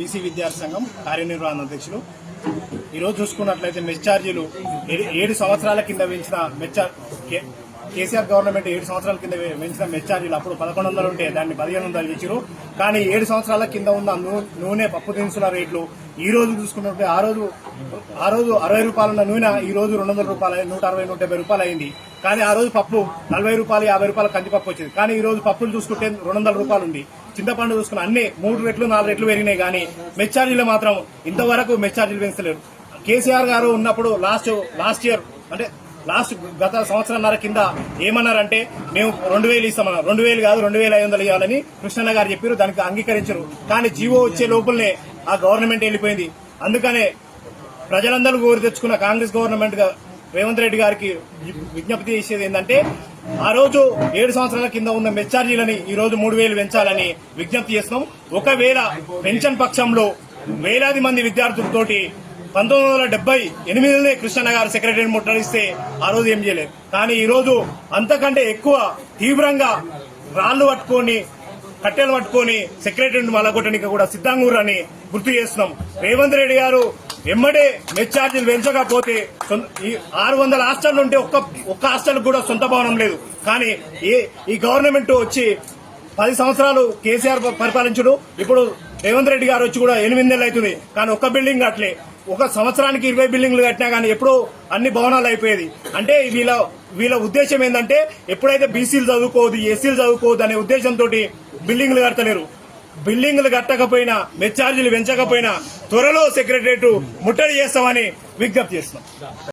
BC విద్యార్థి సంఘం కార్యనిర్వహణ అధ్యక్షులు. ఈరోజు చూసుకున్నట్లయితే మెస్ ఛార్జీలు ఏ- ఏడు సంవత్సరాల కింద పెంచిన మెస్ కేసీఆర్ గవర్నమెంట్ ఏడు సంవత్సరాల కింద పెంచిన మెస్ ఛార్జీలు అప్పుడు పదకొండు వందలు ఉంటే దాన్ని పదిహేను వందలు ఇచ్చారు కానీ ఏడు సంవత్సరాల కింద ఉన్న నూనె పప్పు దినుసుల రేట్లు ఈ రోజు చూసుకున్నట్టు ఆ రోజు ఆ రోజు అరవై రూపాయలున్న నూనె ఈ రోజు రెండు వందల రూపాయలు నూట అరవై నూట డెబ్బై రూపాయలు అయింది. కానీ ఆ రోజు పప్పు నలభై రూపాయలు యాభై రూపాయలు కందిపప్పు వచ్చింది. కానీ ఈ రోజు పప్పులు చూసుకుంటే రెండు వందల రూపాయలు ఉంది. చింతపండు చూసుకున్న అన్ని మూడు రెట్లు నాలుగు రెట్లు పెరిగినాయి కానీ మెచ్చార్జీలు మాత్రం ఇంతవరకు మెచ్చార్జీలు పెంచలేరు కేసీఆర్ గారు ఉన్నప్పుడు లాస్ట్ లాస్ట్ ఇయర్ అంటే లాస్ట్ గత సంవత్సరంన్నర కింద ఏమన్నారంటే మేము రెండు వేలు ఇస్తామన్నారు రెండు వేలు కాదు రెండు వేల ఐదు వందలు ఇవ్వాలని కృష్ణన్న గారు చెప్పారు దానికి అంగీకరించారు. కానీ జీవో వచ్చే లోపలనే ఆ గవర్నమెంట్ వెళ్ళిపోయింది. అందుకనే ప్రజలందరూ కోరి తెచ్చుకున్న కాంగ్రెస్ గవర్నమెంట్ రేవంత్ రెడ్డి గారికి విజ్ఞప్తి చేసేది ఏంటంటే ఆ రోజు ఏడు సంవత్సరాల కింద ఉన్న మెచ్చార్జీలని ఈ రోజు మూడు వేలు పెంచాలని విజ్ఞప్తి చేస్తున్నాం. ఒకవేళ పెన్షన్ పక్షంలో వేలాది మంది విద్యార్థులతోటి పంతొమ్మిది వందల డెబ్బై ఎనిమిదిలోనే కృష్ణన్న గారు సెక్రటరీ ముట్టడిస్తే ఆ రోజు ఏం చేయలేదు. కానీ ఈ రోజు అంతకంటే ఎక్కువ తీవ్రంగా రాళ్ళు పట్టుకొని కట్టెలు పట్టుకొని సెక్రటరీని మలగొట్టడానికి కూడా సిద్ధంగా గుర్తు చేస్తున్నాం. రేవంత్ రెడ్డి గారు ఎమ్మడే మెచ్ ఛార్జీలు పెంచకపోతే సొం- ఈ ఆరు వందల హాస్టల్ ఉంటే ఒక్క ఒక్క హాస్టల్ కూడా సొంత భవనం లేదు. కానీ ఈ ఈ గవర్నమెంట్ వచ్చి పది సంవత్సరాలు కేసీఆర్ పరిపాలించుడు. ఇప్పుడు రేవంత్ రెడ్డి గారు వచ్చి కూడా ఎనిమిది నెలలు అవుతుంది. కానీ ఒక్క బిల్డింగ్ కట్టలే. ఒక సంవత్సరానికి ఇరవై బిల్డింగ్లు కట్టినా కానీ ఎప్పుడూ అన్ని భవనాలు అయిపోయేది. అంటే వీళ్ళ వీళ్ళ ఉద్దేశం ఏంటంటే ఎప్పుడైతే బీసీలు చదువుకోవద్దు ఎస్సీలు చదువుకోవద్దు అనే ఉద్దేశంతో బిల్డింగ్లు కడతలేరు. బిల్డింగ్లు కట్టకపోయినా మెచ్చార్జీలు పెంచకపోయినా త్వరలో సెక్రటరేట్ ముట్టడి చేస్తామని విజ్ఞప్తి చేస్తున్నాం.